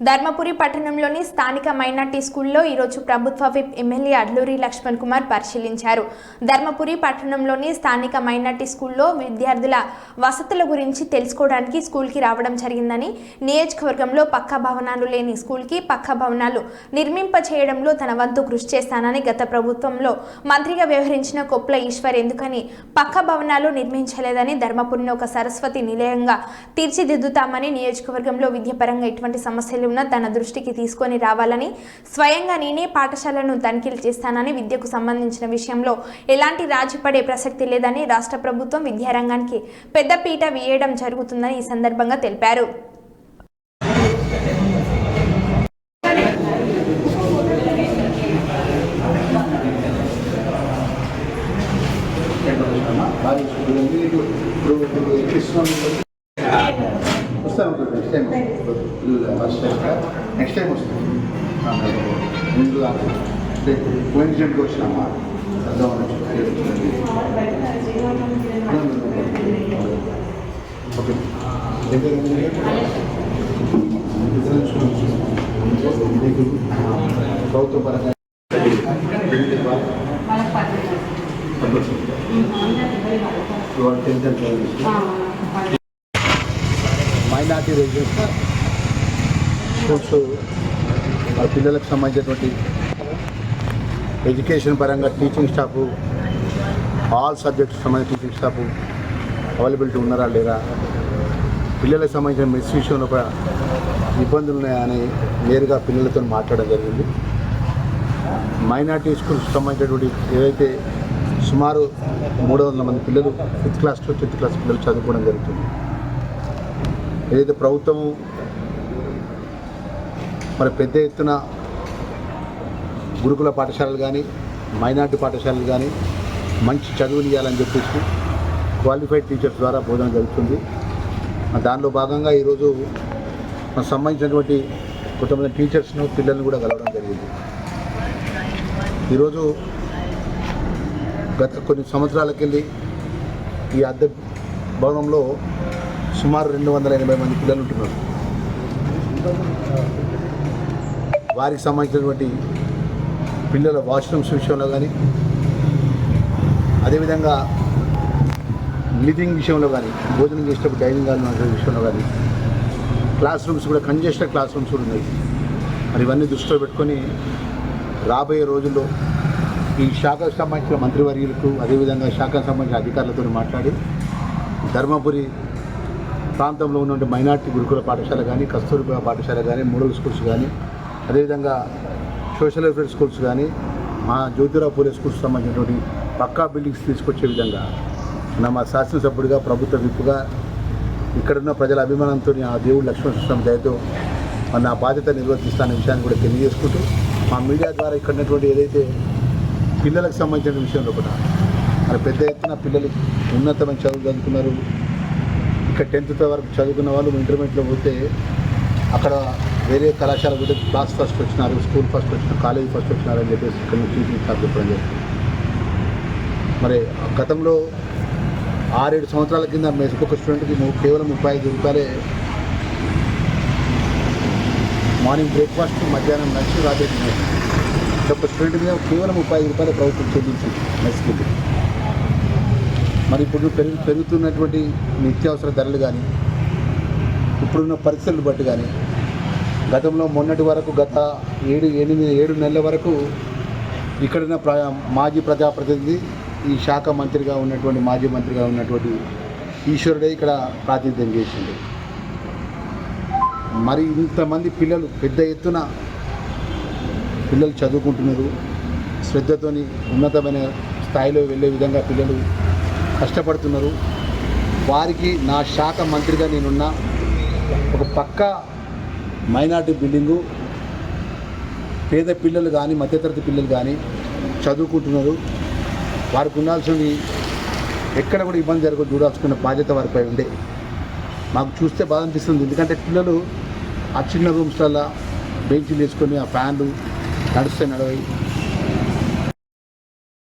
ధర్మపురి పట్టణంలోని స్థానిక మైనార్టీ స్కూల్లో ఈరోజు ప్రభుత్వ విప్ ఎమ్మెల్యే అడ్లూరి లక్ష్మణ్ కుమార్ పరిశీలించారు. ధర్మపురి పట్టణంలోని స్థానిక మైనార్టీ స్కూల్లో విద్యార్థుల వసతుల గురించి తెలుసుకోవడానికి స్కూల్కి రావడం జరిగిందని నియోజకవర్గంలో పక్కా భవనాలు లేని స్కూల్కి పక్కా భవనాలు నిర్మింప చేయడంలో తన వంతు కృషి చేస్తానని గత ప్రభుత్వంలో మంత్రిగా వ్యవహరించిన కొప్ల ఈశ్వర్ ఎందుకని పక్క భవనాలు నిర్మించలేదని ధర్మపురిని ఒక సరస్వతి నిలయంగా తీర్చిదిద్దుతామని నియోజకవర్గంలో విద్యాపరంగా ఎటువంటి సమస్యలు ఉన్నా తన దృష్టికి తీసుకొని రావాలని స్వయంగా నేనే పాఠశాలను తనిఖీలు చేస్తానని విద్యకు సంబంధించిన విషయంలో ఎలాంటి రాజీ పడే ప్రసక్తి లేదని రాష్ట్ర ప్రభుత్వం విద్యారంగానికి పెద్దపీట వేయడం జరుగుతుందని ఈ సందర్భంగా తెలిపారు. వస్తాను next time. First time next time వస్తాను. ముందు అంటే కోయిన్సిడెంట్కి వచ్చినామా ఓకే. ప్రభుత్వ పరంగా tenth and minority residence schools ఆ పిల్లలకు సంబంధించినటువంటి ఎడ్యుకేషన్ పరంగా టీచింగ్ స్టాఫ్ ఆల్ సబ్జెక్ట్స్ సంబంధించిన టీచింగ్ స్టాఫ్ అవైలబిలిటీ ఉన్నారా లేదా? పిల్లలకు సంబంధించిన మెస్ విషయంలో ఇబ్బందులు ఉన్నాయని నేరుగా పిల్లలతో మాట్లాడడం జరిగింది. మైనార్టీ స్కూల్స్ సంబంధించినటువంటి ఏదైతే సుమారు మూడు వందల మంది పిల్లలు fifth class to tenth class పిల్లలు చదువుకోవడం జరుగుతుంది. ఏదైతే ప్రభుత్వం మరి పెద్ద ఎత్తున గురుకుల పాఠశాలలు కానీ మైనార్టీ పాఠశాలలు కానీ మంచి చదువులు ఇవ్వాలని చెప్పేసి క్వాలిఫైడ్ టీచర్స్ ద్వారా బోధన జరుగుతుంది. దానిలో భాగంగా ఈరోజు మనకు సంబంధించినటువంటి కొంతమంది టీచర్స్ను పిల్లల్ని కూడా కలవడం జరిగింది. ఈరోజు గత కొన్ని సంవత్సరాలకెళ్ళి ఈ అద్దె భవనంలో సుమారు రెండు వందల ఎనభై మంది పిల్లలు ఉంటున్నారు. వారికి సంబంధించినటువంటి పిల్లల వాష్రూమ్స్ విషయంలో కానీ అదేవిధంగా లివింగ్ విషయంలో కానీ భోజనం చేసేటప్పుడు డైనింగ్ హాల్ విషయంలో కానీ క్లాస్ రూమ్స్ కూడా కంజెస్టెడ్ క్లాస్ రూమ్స్ కూడా ఉన్నాయి. మరి ఇవన్నీ దృష్టిలో పెట్టుకొని రాబోయే రోజుల్లో ఈ శాఖకు సంబంధించిన మంత్రివర్యులకు అదేవిధంగా శాఖకు సంబంధించిన అధికారులతో మాట్లాడి ధర్మపురి ప్రాంతంలో ఉన్నటువంటి మైనార్టీ గురుకుల పాఠశాల కానీ కస్తూరిబా పాఠశాల కానీ మోడల్ స్కూల్స్ కానీ అదేవిధంగా సోషల్ వెల్ఫేర్ స్కూల్స్ కానీ మా జ్యోతిరావు పూలే స్కూల్స్ సంబంధించినటువంటి పక్కా బిల్డింగ్స్ తీసుకొచ్చే విధంగా నా మా శాసనసభ్యుడిగా ప్రభుత్వ విప్పుగా ఇక్కడున్న ప్రజల అభిమానంతో ఆ దేవుడు లక్ష్మణ దయతో మరి నా బాధ్యత నిర్వర్తిస్తానే విషయాన్ని కూడా తెలియజేసుకుంటూ మా మీడియా ద్వారా ఇక్కడ ఉన్నటువంటి ఏదైతే పిల్లలకు సంబంధించిన విషయంలో కూడా మరి పెద్ద ఎత్తున పిల్లలు ఉన్నతమైన చదువు చదువుకున్నారు ఇక్కడ టెన్త్ వరకు చదువుకున్న వాళ్ళు ఇంటర్మీడియట్లో పోతే అక్కడ వేరే కళాశాల పోతే క్లాస్ ఫస్ట్ వచ్చినారు స్కూల్ ఫస్ట్ వచ్చినారు కాలేజ్ ఫస్ట్ వచ్చినారు అని చెప్పేసి ఇక్కడ నుంచి టీచింగ్ చెప్పడం జరిగింది. మరి గతంలో ఆరేడు సంవత్సరాల కింద మేము ఒక్కొక్క స్టూడెంట్కి కేవలం ముప్పై ఐదు రూపాయలే మార్నింగ్ బ్రేక్ఫాస్ట్ మధ్యాహ్నం లంచ్ రాత్రి ఒక స్టూడెంట్ మీద కేవలం ముప్పై ఐదు రూపాయలు ప్రభుత్వం చెల్లించింది మెస్కి మరి ఇప్పుడు పెరుగు పెరుగుతున్నటువంటి నిత్యావసర ధరలు కానీ ఇప్పుడున్న పరిస్థితులు బట్టి కానీ గతంలో మొన్నటి వరకు గత ఏడు ఎనిమిది ఏడు నెలల వరకు ఇక్కడున్న ప్ర మాజీ ప్రజాప్రతినిధి ఈ శాఖ మంత్రిగా ఉన్నటువంటి మాజీ మంత్రిగా ఉన్నటువంటి ఈశ్వరుడే ఇక్కడ ప్రాతినిధ్యం చేసింది మరి ఇంతమంది పిల్లలు పెద్ద ఎత్తున పిల్లలు చదువుకుంటున్నారు. శ్రద్ధతోని ఉన్నతమైన స్థాయిలో వెళ్ళే విధంగా పిల్లలు కష్టపడుతున్నారు. వారికి నా శాఖ మంత్రిగా నేనున్న. ఒక పక్క మైనార్టీ బిల్డింగు పేద పిల్లలు కానీ మధ్యతరగతి పిల్లలు కానీ చదువుకుంటున్నారు. వారికి ఉండాల్సినవి ఎక్కడ కూడా ఇబ్బంది జరగదు చూడాల్సుకున్న బాధ్యత వారిపై ఉండే. మాకు చూస్తే బాధ అనిపిస్తుంది. ఎందుకంటే పిల్లలు ఆ చిన్న రూమ్స్లలో బెంచ్లు వేసుకొని ఆ ఫ్యాన్లు నడుస్తే నడవై.